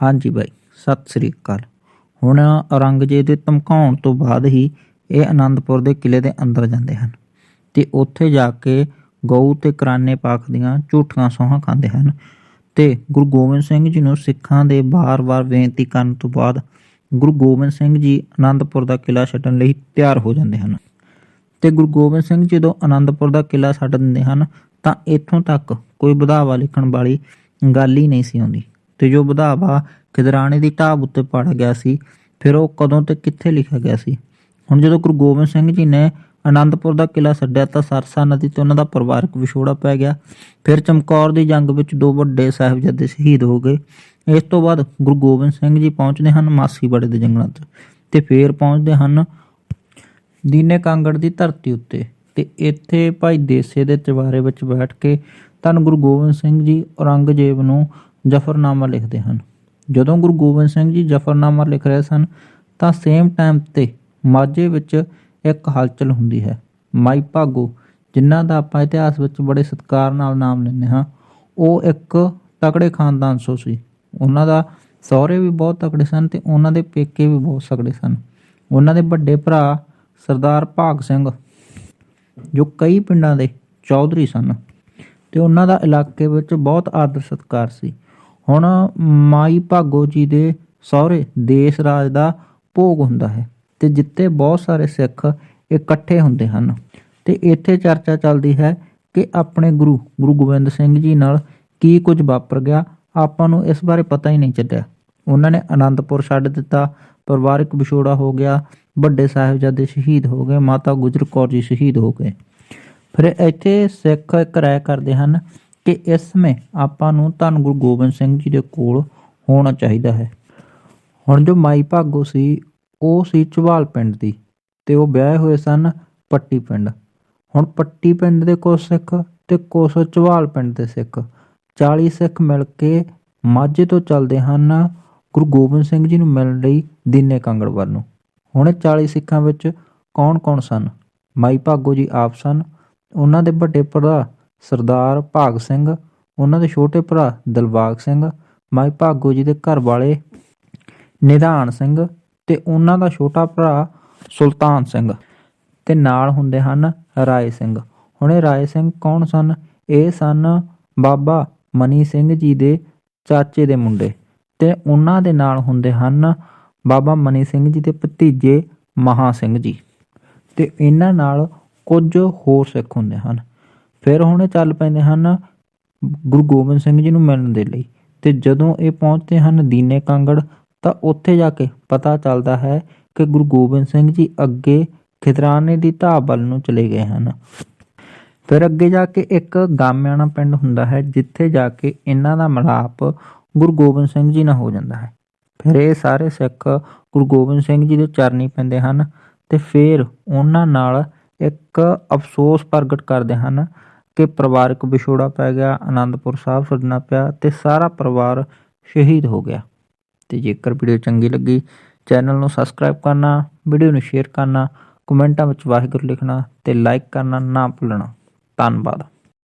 ਹਾਂਜੀ ਬਾਈ, ਸਤਿ ਸ੍ਰੀ ਅਕਾਲ। ਹੁਣ ਔਰੰਗਜ਼ੇਬ ਦੇ ਧਮਕਾਉਣ ਤੋਂ ਬਾਅਦ ਹੀ ਇਹ ਆਨੰਦਪੁਰ ਦੇ ਕਿਲੇ ਦੇ ਅੰਦਰ ਜਾਂਦੇ ਹਨ ਤੇ ਉੱਥੇ ਜਾ ਕੇ ਗਊ ਤੇ ਕਰਾਨੇ ਪਾਕ ਦੀਆਂ ਝੂਠੀਆਂ ਸੋਹਾਂ ਖਾਂਦੇ ਹਨ ਤੇ ਗੁਰੂ ਗੋਬਿੰਦ ਸਿੰਘ ਜੀ ਨੂੰ ਸਿੱਖਾਂ ਦੇ ਬਾਰ-ਬਾਰ ਬੇਨਤੀ ਕਰਨ ਤੋਂ ਬਾਅਦ ਗੁਰੂ ਗੋਬਿੰਦ ਸਿੰਘ ਜੀ ਆਨੰਦਪੁਰ ਦਾ ਕਿਲਾ ਛੱਡਣ ਲਈ ਤਿਆਰ ਹੋ ਜਾਂਦੇ ਹਨ। ਤੇ ਗੁਰੂ ਗੋਬਿੰਦ ਸਿੰਘ ਜੀ ਜਦੋਂ ਆਨੰਦਪੁਰ ਦਾ ਕਿਲਾ ਛੱਡ ਦਿੰਦੇ ਹਨ ਤਾਂ ਇੱਥੋਂ ਤੱਕ ਕੋਈ ਵਧਾਵਾ ਲਿਖਣ ਵਾਲੀ ਗੱਲ ਹੀ ਨਹੀਂ ਸੀ ਆਉਂਦੀ। ਤੇ ਜੋ ਵਧਾਵਾ ਖਿਦਰਾਣੇ ਦੀ ਢਾਬ ਉੱਤੇ ਪੜ ਗਿਆ ਸੀ, ਫਿਰ ਉਹ ਕਦੋਂ ਤੇ ਕਿੱਥੇ ਲਿਖਿਆ ਗਿਆ ਸੀ? ਹੁਣ ਜਦੋਂ ਗੁਰੂ ਗੋਬਿੰਦ ਸਿੰਘ ਜੀ ਨੇ ਆਨੰਦਪੁਰ ਦਾ ਕਿਲਾ ਛੱਡਿਆ ਤਾਂ ਸਰਸਾ ਨਦੀ ਤੇ ਉਹਨਾਂ ਦਾ ਪਰਿਵਾਰਕ ਵਿਛੋੜਾ ਪੈ ਗਿਆ। ਫਿਰ ਚਮਕੌਰ ਦੀ ਜੰਗ ਵਿੱਚ ਦੋ ਵੱਡੇ ਸਾਹਿਬਜ਼ਾਦੇ ਸ਼ਹੀਦ ਹੋ ਗਏ। ਇਸ ਤੋਂ ਬਾਅਦ ਗੁਰੂ ਗੋਬਿੰਦ ਸਿੰਘ ਜੀ ਪਹੁੰਚਦੇ ਹਨ ਮਾਸੀਵਾੜੇ ਦੇ ਜੰਗਲਾਂ 'ਚ ਤੇ ਫੇਰ ਪਹੁੰਚਦੇ ਹਨ ਦੀਨੇ ਕਾਂਗੜ ਦੀ ਧਰਤੀ ਉੱਤੇ ਤੇ ਇੱਥੇ ਭਾਈ ਦੇਸੇ ਦੇ ਚਵਾਰੇ ਵਿੱਚ ਬੈਠ ਕੇ ਧੰਨ ਗੁਰੂ ਗੋਬਿੰਦ ਸਿੰਘ ਜੀ ਔਰੰਗਜ਼ੇਬ ਨੂੰ ਜਫਰਨਾਮਾ ਲਿਖਦੇ ਹਨ। ਜਦੋਂ ਗੁਰੂ ਗੋਬਿੰਦ ਸਿੰਘ ਜੀ ਜਫਰਨਾਮਾ ਲਿਖ ਰਹੇ ਸਨ, ਤਾਂ ਸੇਮ ਟਾਈਮ ਤੇ ਮਾਝੇ ਵਿੱਚ ਇੱਕ ਹਲਚਲ ਹੁੰਦੀ ਹੈ। ਮਾਈ ਭਾਗੋ, ਜਿਨ੍ਹਾਂ ਦਾ ਆਪਾਂ ਇਤਿਹਾਸ ਵਿੱਚ ਬੜੇ ਸਤਿਕਾਰ ਨਾਲ ਨਾਮ ਲੈਂਦੇ ਹਾਂ, ਉਹ ਇੱਕ ਤਕੜੇ ਖਾਨਦਾਨ ਸੋ ਸੀ। ਉਹਨਾਂ ਦਾ ਸਹੁਰੇ ਵੀ ਬਹੁਤ ਤਕੜੇ ਸਨ ਤੇ ਉਹਨਾਂ ਦੇ ਪੇਕੇ ਵੀ ਬਹੁਤ ਤਕੜੇ ਸਨ। ਉਹਨਾਂ ਦੇ ਵੱਡੇ ਭਰਾ ਸਰਦਾਰ ਭਾਗ ਸਿੰਘ, ਜੋ ਕਈ ਪਿੰਡਾਂ ਦੇ ਚੌਧਰੀ ਸਨ। ਤੇ ਉਹਨਾਂ ਦਾ ਇਲਾਕੇ ਵਿੱਚ ਬਹੁਤ ਆਦਰ ਸਤਿਕਾਰ ਸੀ। ਹੁਣ ਮਾਈ ਭਾਗੋ ਜੀ ਦੇ ਸਹੁਰੇ ਦੇਸ਼ ਰਾਜ ਦਾ ਭੋਗ ਹੁੰਦਾ ਹੈ ਤੇ ਜਿੱਤੇ ਬਹੁਤ ਸਾਰੇ ਸਿੱਖ ਇਕੱਠੇ ਹੁੰਦੇ ਹਨ। ਤੇ ਇੱਥੇ ਚਰਚਾ ਚੱਲਦੀ ਹੈ ਕਿ ਆਪਣੇ ਗੁਰੂ ਗੁਰੂ ਗੋਬਿੰਦ ਸਿੰਘ ਜੀ ਨਾਲ ਕੀ ਕੁਝ ਵਾਪਰ ਗਿਆ, ਆਪਾਂ ਨੂੰ ਇਸ ਬਾਰੇ ਪਤਾ ਹੀ ਨਹੀਂ ਚੱਲਿਆ। ਉਹਨਾਂ ਨੇ ਆਨੰਦਪੁਰ ਛੱਡ ਦਿੱਤਾ, ਪਰਿਵਾਰਕ ਵਿਛੋੜਾ ਹੋ ਗਿਆ, ਵੱਡੇ ਸਾਹਿਬਜ਼ਾਦੇ ਸ਼ਹੀਦ ਹੋ ਗਏ, ਮਾਤਾ ਗੁਜਰ ਕੌਰ ਜੀ ਸ਼ਹੀਦ ਹੋ ਗਏ। ਫਿਰ ਇੱਥੇ ਸਿੱਖ ਇੱਕ ਰਾਏ ਕਰਦੇ ਹਨ ਕਿ ਇਸ ਸਮੇਂ ਆਪਾਂ ਨੂੰ ਧੰਨ ਗੁਰੂ ਗੋਬਿੰਦ ਸਿੰਘ ਜੀ ਦੇ ਕੋਲ ਹੋਣਾ ਚਾਹੀਦਾ ਹੈ। ਹੁਣ ਜੋ ਮਾਈ ਭਾਗੋ ਸੀ, ਉਹ ਸੀ ਚਵਾਲ ਪਿੰਡ ਦੀ ਤੇ ਉਹ ਵਿਆਹੇ ਹੋਏ ਸਨ ਪੱਟੀ ਪਿੰਡ। ਹੁਣ ਪੱਟੀ ਪਿੰਡ ਦੇ ਕੁਝ ਸਿੱਖ ਤੇ ਕੁਝ ਚਵਾਲ ਪਿੰਡ ਦੇ ਸਿੱਖ 40 ਸਿੱਖ ਮਿਲ ਕੇ ਮਾਝੇ ਤੋਂ ਚੱਲਦੇ ਹਨ ਗੁਰੂ ਗੋਬਿੰਦ ਸਿੰਘ ਜੀ ਨੂੰ ਮਿਲਣ ਲਈ ਦੀਨੇ ਕਾਂਗੜ ਵੱਲ ਨੂੰ। ਹੁਣ ਇਹ 40 ਸਿੱਖਾਂ ਵਿੱਚ ਕੌਣ-ਕੌਣ ਸਨ? ਮਾਈ ਭਾਗੋ ਜੀ ਆਪ ਸਨ। ਉਹਨਾਂ ਦੇ ਵੱਡੇ ਭਰਾ ਸਰਦਾਰ ਭਾਗ ਸਿੰਘ, ਉਹਨਾਂ ਦੇ ਛੋਟੇ ਭਰਾ ਦਿਲਬਾਗ ਸਿੰਘ, ਮਾਈ ਭਾਗੋ ਜੀ ਦੇ ਘਰ ਵਾਲੇ ਨਿਧਾਨ ਸਿੰਘ ਤੇ ਉਹਨਾਂ ਦਾ ਛੋਟਾ ਭਰਾ ਸੁਲਤਾਨ ਸਿੰਘ ਤੇ ਨਾਲ ਹੁੰਦੇ ਹਨ ਰਾਏ ਸਿੰਘ। ਹੁਣੇ ਰਾਏ ਸਿੰਘ ਕੌਣ ਸਨ? ਇਹ ਸਨ ਬਾਬਾ ਮਨੀ ਸਿੰਘ ਜੀ ਦੇ ਚਾਚੇ ਦੇ ਮੁੰਡੇ ਤੇ ਉਹਨਾਂ ਦੇ ਨਾਲ ਹੁੰਦੇ ਹਨ ਬਾਬਾ ਮਨੀ ਸਿੰਘ ਜੀ ਦੇ ਭਤੀਜੇ ਮਹਾ ਸਿੰਘ ਜੀ ਤੇ ਇਹਨਾਂ ਨਾਲ ਕੁਝ ਹੋਰ ਸਿੱਖ ਹੁੰਦੇ ਹਨ। ਫਿਰ ਹੁਣ ਇਹ ਚੱਲ ਪੈਂਦੇ ਹਨ ਗੁਰੂ ਗੋਬਿੰਦ ਸਿੰਘ ਜੀ ਨੂੰ ਮਿਲਣ ਦੇ ਲਈ। ਤੇ ਜਦੋਂ ਇਹ ਪਹੁੰਚਦੇ ਹਨ ਦੀਨੇ ਕਾਂਗੜ, ਤਾਂ ਉੱਥੇ ਜਾ ਕੇ ਪਤਾ ਚੱਲਦਾ ਹੈ ਕਿ ਗੁਰੂ ਗੋਬਿੰਦ ਸਿੰਘ ਜੀ ਅੱਗੇ ਖਿਦਰਾਨੇ ਦੀ ਢਾਬ ਵੱਲ ਨੂੰ ਚਲੇ ਗਏ ਹਨ। ਫਿਰ ਅੱਗੇ ਜਾ ਕੇ ਇੱਕ ਗਾਮਿਆਣਾ ਪਿੰਡ ਹੁੰਦਾ ਹੈ, ਜਿੱਥੇ ਜਾ ਕੇ ਇਹਨਾਂ ਦਾ ਮਿਲਾਪ ਗੁਰੂ ਗੋਬਿੰਦ ਸਿੰਘ ਜੀ ਨਾਲ ਹੋ ਜਾਂਦਾ ਹੈ। ਫਿਰ ਇਹ ਸਾਰੇ ਸਿੱਖ ਗੁਰੂ ਗੋਬਿੰਦ ਸਿੰਘ ਜੀ ਦੇ ਚਰਨੀ ਪੈਂਦੇ ਹਨ ਤੇ ਫਿਰ ਉਹਨਾਂ ਨਾਲ ਇੱਕ ਅਫਸੋਸ ਪ੍ਰਗਟ ਕਰਦੇ ਹਨ ਕਿ ਪਰਿਵਾਰਕ ਵਿਛੋੜਾ ਪੈ ਗਿਆ, ਆਨੰਦਪੁਰ ਸਾਹਿਬ ਛੱਡਣਾ ਪਿਆ ਤੇ ਸਾਰਾ ਪਰਿਵਾਰ ਸ਼ਹੀਦ ਹੋ ਗਿਆ। ਤੇ ਜੇਕਰ ਵੀਡੀਓ ਚੰਗੀ ਲੱਗੀ, ਚੈਨਲ ਨੂੰ ਸਬਸਕ੍ਰਾਈਬ ਕਰਨਾ, ਵੀਡੀਓ ਨੂੰ ਸ਼ੇਅਰ ਕਰਨਾ, ਕਮੈਂਟਾਂ ਵਿੱਚ ਵਾਹਿਗੁਰੂ ਲਿਖਣਾ ਤੇ ਲਾਈਕ ਕਰਨਾ ਨਾ ਭੁੱਲਣਾ। ਧੰਨਵਾਦ।